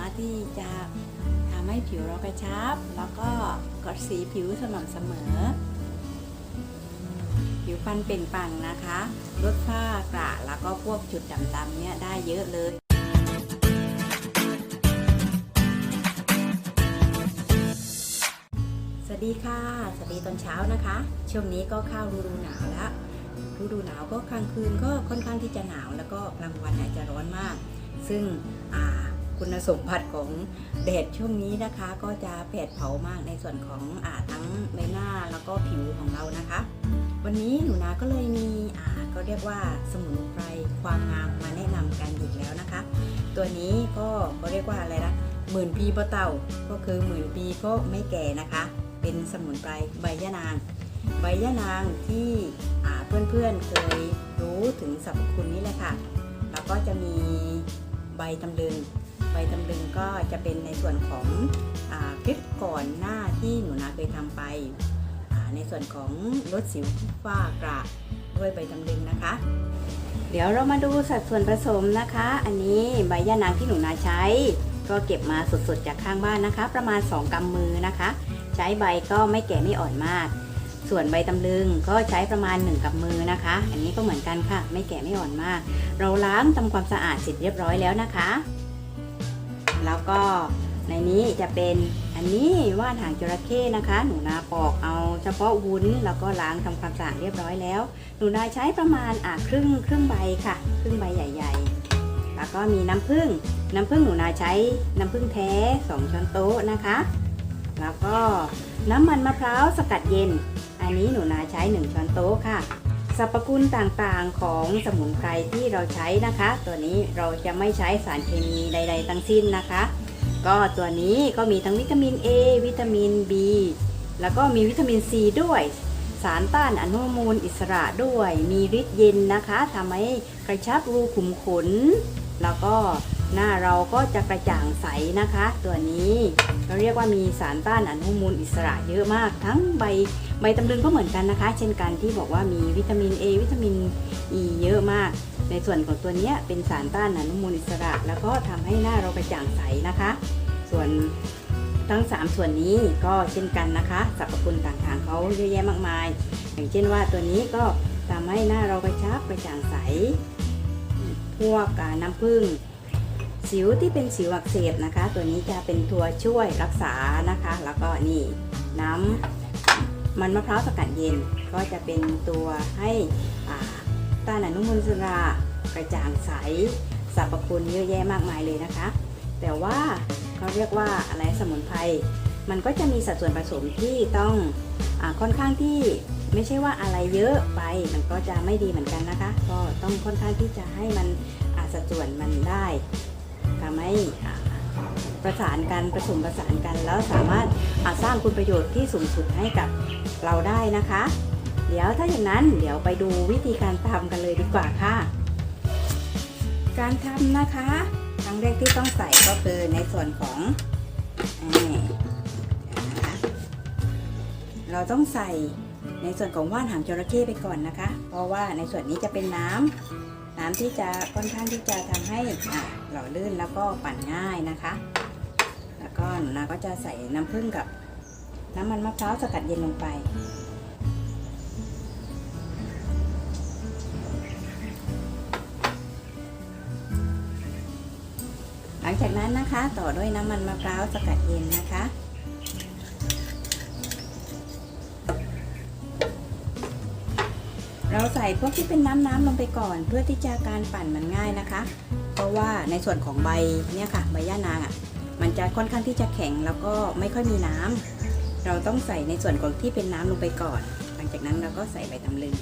ามารถที่จะทำให้ผิวเรากระชับ แล้วก็กดสีผิวสม่ำเสมอ ผิวฟันเปล่งปลั่งนะคะลดฝ้ากระแล้วก็พวกจุดด่ำๆเนี่ยได้เยอะเลยสวัสดีค่ะ สวัสดีตอนเช้านะคะ ช่วงนี้ก็เข้าฤดูหนาวแล้วฤดูหนาวก็กลางคืนก็ค่อนข้างที่จะหนาว แล้วก็กลางวันอาจจะร้อนมาก ซึ่งอ่า คุณสมบัติของแดดช่วงนี้นะคะ ก็จะแผดเผามากในส่วนของอาทั้งใบหน้าแล้วก็ผิวของเรานะคะ วันนี้หนูนาก็เลยมีอ่าก็เรียกว่าสมุนไพรความงามมาแนะนำกันอีกแล้วนะคะ ตัวนี้ก็ก็เรียกว่าอะไรนะหมื่นปีบ่เต่าก็คือหมื่นปีก็ไม่แก่นะคะ เป็นสมุนไพรใบยะนาง ใบยะนางที่อ่าเพื่อนๆเคยรู้ถึงสรรพคุณนี้แหละค่ะ แล้วก็จะมีใบตำลึง ใบตำลึงก็จะเป็นในส่วนของอคลิปก่อนหน้าที่หนูนาเคยทำไป ในส่วนของลดสิวฝ้ากระด้วยใบตำลึงนะคะ เดี๋ยวเรามาดูสัดส่วนผสมนะคะ อันนี้ใบยะนางที่หนูนาใช้ ก็เก็บมาสดๆจากข้างบ้านนะคะ ประมาณ 2กำมือนะคะ ใช้ใบก็ไม่แก่ไม่อ่อนมาก ส่วนใบตำลึงก็ใช้ประมาณ 1กับมือนะคะ อันนี้ก็เหมือนกันค่ะ ไม่แก่ไม่อ่อนมาก เราล้างทำความสะอาดเสร็จเรียบร้อยแล้วนะคะ แล้วก็ในนี้จะเป็นอันนี้ว่านหางจระเข้นะคะ หนูนาปอกเอาเฉพาะวุ้นแล้วก็ล้างทำความสะอาดเรียบร้อยแล้ว หนูนาใช้ประมาณอะครึ่งครึ่งใบค่ะ ครึ่งใบใหญ่ ๆ แล้วก็มีน้ำผึ้งน้ำผึ้งหนูนาใช้น้ำผึ้งแท้2ช้อนโต๊ะนะคะ แล้วก็น้ำมันมะพร้าวสกัดเย็น อันนี้หนูนาใช้ 1 ช้อนโต๊ะค่ะ สรรพคุณต่างๆของสมุนไพรที่เราใช้นะคะ ตัวนี้เราจะไม่ใช้สารเคมีใด ๆ ทั้งสิ้นนะคะ ก็ตัวนี้ก็มีทั้งวิตามิน A วิตามิน B แล้วก็มีวิตามิน C ด้วย สารต้านอนุมูลอิสระด้วย มีฤทธิ์เย็นนะคะทำให้กระชับรูขุมขน แล้วก็ หน้าเราก็จะกระจ่างใสนะคะ ตัวนี้เราเรียกว่ามีสารต้านอนุมูลอิสระเยอะมาก ทั้งใบใบตำลึงก็เหมือนกันนะคะ เช่นกันที่บอกว่ามีวิตามิน A วิตามิน E เยอะมาก ในส่วนของตัวเนี้ยเป็นสารต้านอนุมูลอิสระ แล้วก็ทำให้หน้าเรากระจ่างใสนะคะ ส่วนทั้ง 3 ส่วนนี้ก็เช่นกันนะคะสรรพคุณต่างๆเขาเยอะแยะมากมาย อย่างเช่นว่าตัวนี้ก็ทำให้หน้าเรากระชับกระจ่างใส พวกน้ำผึ้ง สิวที่เป็นสิวอักเสบนะคะ ตัวนี้จะเป็นตัวช่วยรักษานะคะ แล้วก็นี่น้ำมันมะพร้าวสกัดเย็น ก็จะเป็นตัวให้อ่าต้านอนุมูลอิสระกระจ่างใสสรรพคุณเยอะแยะมากมายเลยนะคะ แต่ว่าเขาเรียกว่าอะไรสมุนไพรมันก็จะมีสัดส่วนผสมที่ต้องอค่อนข้างที่ไม่ใช่ว่าอะไรเยอะไปมันก็จะไม่ดีเหมือนกันนะคะ ก็ต้องค่อนข้างที่จะให้มันสัดส่วนมันได้ ทำให้อ่ประสานกันผสมประสานกัน แล้วสามารถาสร้างคุณประโยชน์ที่สูงสุดให้กับเราได้นะคะ เดี๋ยวถ้าอย่างนั้นเดี๋ยวไปดูวิธีการทำกันเลยดีกว่าค่ะ การทำนะคะครั้งแรกที่ต้องใส่ก็คือในส่วนของเราต้องใส่ในส่วนของว่านหางจระเข้ไปก่อนนะคะ เพราะว่าในส่วนนี้จะเป็นน้ำน้ำที่จะค่อนข้างที่จะทำให้อ่า หล่อลื่นแล้วก็ปั่นง่ายนะคะ แล้วก็หนูนาก็จะใส่น้ำผึ้งกับน้ำมันมะพร้าวสกัดเย็นลงไป หลังจากนั้นนะคะต่อด้วยน้ำมันมะพร้าวสกัดเย็นนะคะเราใส่พวกที่เป็นน้ำน้ำๆลงไปก่อน เพื่อที่จะการปั่นมันง่ายนะคะ ราะว่าในส่วนของใบเนี่ยค่ะใบย่านางอะมันจะค่อนข้างที่จะแข็งแล้วก็ไม่ค่อยมีน้ำเราต้องใส่ในส่วนของที่เป็นน้ำลงไปก่อน หลังจากนั้นเราก็ใส่ใบตำลึง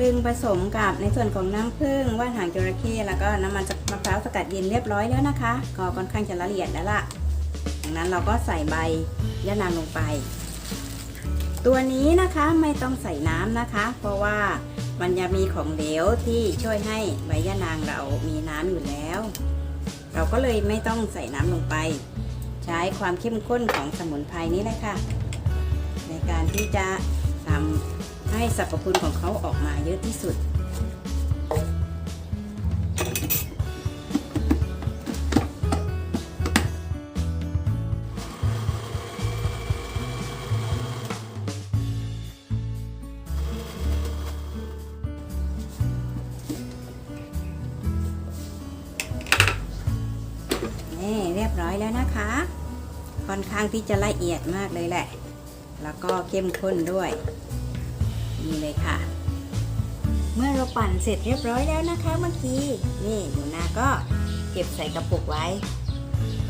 ำลึงผสมกับในส่วนของน้ำผึ้งว่านหางจระเข้แล้วก็น้ำมันมะพร้าวสกัดเย็นเรียบร้อยแล้วนะคะ ก็ค่อนข้างจะละเอียดแล้วล่ะดังนั้นเราก็ใส่ใบยะนางลงไป ตัวนี้นะคะไม่ต้องใส่น้ำนะคะ เพราะว่ามันจะมีของเหลวที่ช่วยให้ใบยะนางเรามีน้ำอยู่แล้ว เราก็เลยไม่ต้องใส่น้ำลงไป ใช้ความเข้มข้นของสมุนไพรนี้แหละค่ะ ในการที่จะ ทำให้สรรพคุณของเขาออกมาเยอะที่สุด นี่เรียบร้อยแล้วนะคะ ค่อนข้างที่จะละเอียดมากเลยแหละ แล้วก็เข้มข้นด้วยนี่เลยค่ะ เมื่อเราปั่นเสร็จเรียบร้อยแล้วนะคะเมื่อกี้นี่หนูนาก็เก็บใส่กระปุกไว้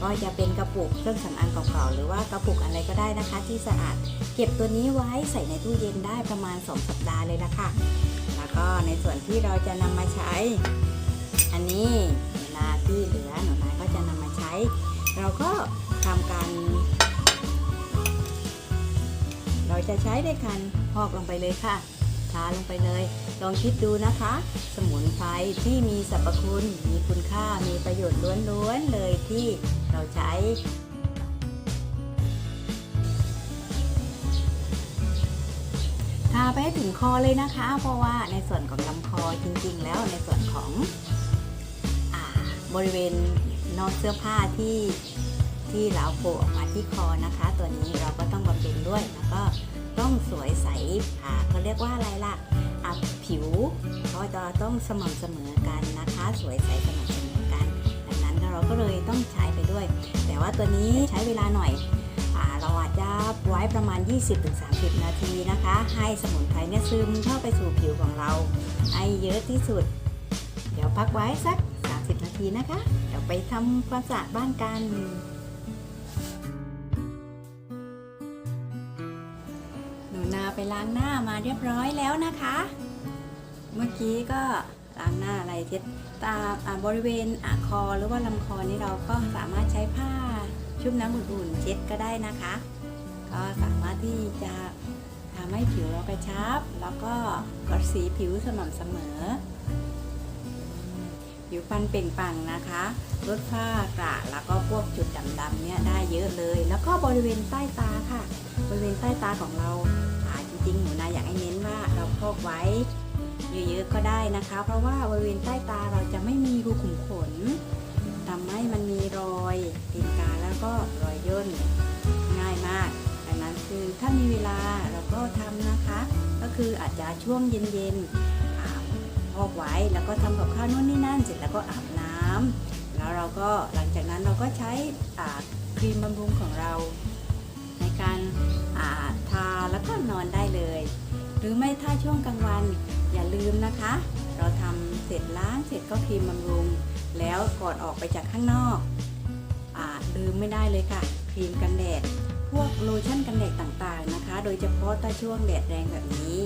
ก็จะเป็นกระปุกเครื่องสำอางเก่าๆหรือว่ากระปุกอะไรก็ได้นะคะ ที่สะอาดเก็บตัวนี้ไว้ใส่ในตู้เย็นได้ประมาณ 2 สัปดาห์เลยละค่ะ แล้วก็ในส่วนที่เราจะนำมาใช้ จะใช้ด้วยกันพอกลงไปเลยค่ะ ทาลงไปเลย ลองคิดดูนะคะ สมุนไพรที่มีสรรพคุณ มีคุณค่า มีประโยชน์ล้วนๆเลยที่เราใช้ทาไปให้ถึงคอเลยนะคะ เพราะว่าในส่วนของลำคอจริงๆ แล้วในส่วนของอบริเวณนอกเสื้อผ้าที่ ที่เราโผล่ออกมาที่คอนะคะ ตัวนี้เราก็ต้องบำรุงด้วยแล้วก็ต้องสวยใสอ่าเขาเรียกว่าอะไรล่ะอะผิวก็จะต้องสม่ำเสมอกันนะคะ สวยใสสม่ำเสมอกัน ดังนั้นเราก็เลยต้องใช้ไปด้วย แต่ว่าตัวนี้ใช้เวลาหน่อยอ่าเราอาจจะไว้ประมาณ 20-30 นาทีนะคะ ให้สมุนไพรเนี่ยซึมเข้าไปสู่ผิวของเราให้เยอะที่สุด เดี๋ยวพักไว้สัก 30 นาทีนะคะ เดี๋ยวไปทำความสะอาดบ้านกัน นาไปล้างหน้ามาเรียบร้อยแล้วนะคะ เมื่อกี้ก็ล้างหน้าอะไรเช็ดตาบริเวณอคอหรือว่าลำคอนี่เราก็สามารถใช้ผ้าชุบน้ำอุ่นๆเช็ดก็ได้นะคะ ก็สามารถที่จะทำให้ผิวเรากระชับ แล้วก็กดสีผิวสม่ำเสมอ ผิวพรรณเปล่งปังนะคะลดฝ้ากระแล้วก็พวกจุดดำๆเนี่ยได้เยอะเลย แล้วก็บริเวณใต้ตาค่ะ บริเวณใต้ตาของเรา ริงๆ หนูนาอยากให้เน้นว่าเราพอกไว้ เยอะๆก็ได้นะคะ เพราะว่าบริเวณใต้ตาเราจะไม่มีรูขุมขนทำให้มันมีรอยตีนกาแล้วก็รอยย่นง่ายมาก ดังนั้นคือถ้ามีเวลาเราก็ทำนะคะ ก็คืออาจจะช่วงเย็นๆพอกไว้แล้วก็ทำกับข้าวนู่นนี่นั่นเสร็จแล้วก็อาบน้ำแล้วเราก็หลังจากนั้นเราก็ใช้อ่าครีมบำรุงของเรา ในการ อ่าทาแล้วก็นอนได้เลย หรือไม่ถ้าช่วงกลางวันอย่าลืมนะคะ เราทำเสร็จล้างเสร็จก็ครีมบำรุง แล้วก่อนออกไปจากข้างนอกอลืมไม่ได้เลยค่ะ ครีมกันแดด พวกโลชั่นกันแดดต่างๆนะคะ โดยเฉพาะถ้าช่วงแดดแรงแบบนี้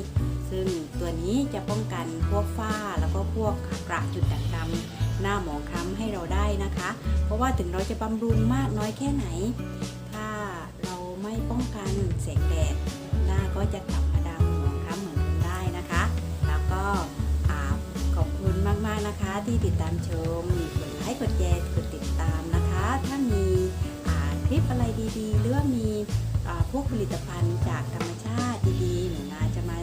ซึ่งตัวนี้จะป้องกันพวกฝ้าแล้วก็พวกกระจุดด่างดำหน้าหมองคล้ำให้เราได้นะคะ เพราะว่าถึงเราจะบำรุงมากน้อยแค่ไหน นแสงแดดหน้าก็จะกลับมาดำหมองคล้ำเหมือนเดิมได้นะคะ แล้วก็ขอบคุณมากๆนะคะ ที่ติดตามชมกดไลค์กดแชร์กดติดตามนะคะ ถ้ามีคลิปอะไรดีๆ หรือว่ามีพวกผลิตภัณฑ์จากธรรมชาติดีๆหนูนาจะมา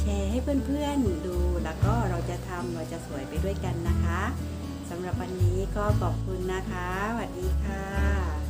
แชร์ให้เพื่อนๆดู แล้วก็เราจะทำเราจะสวยไปด้วยกันนะคะสำหรับวันนี้ก็ขอบคุณนะคะสวัสดีค่ะ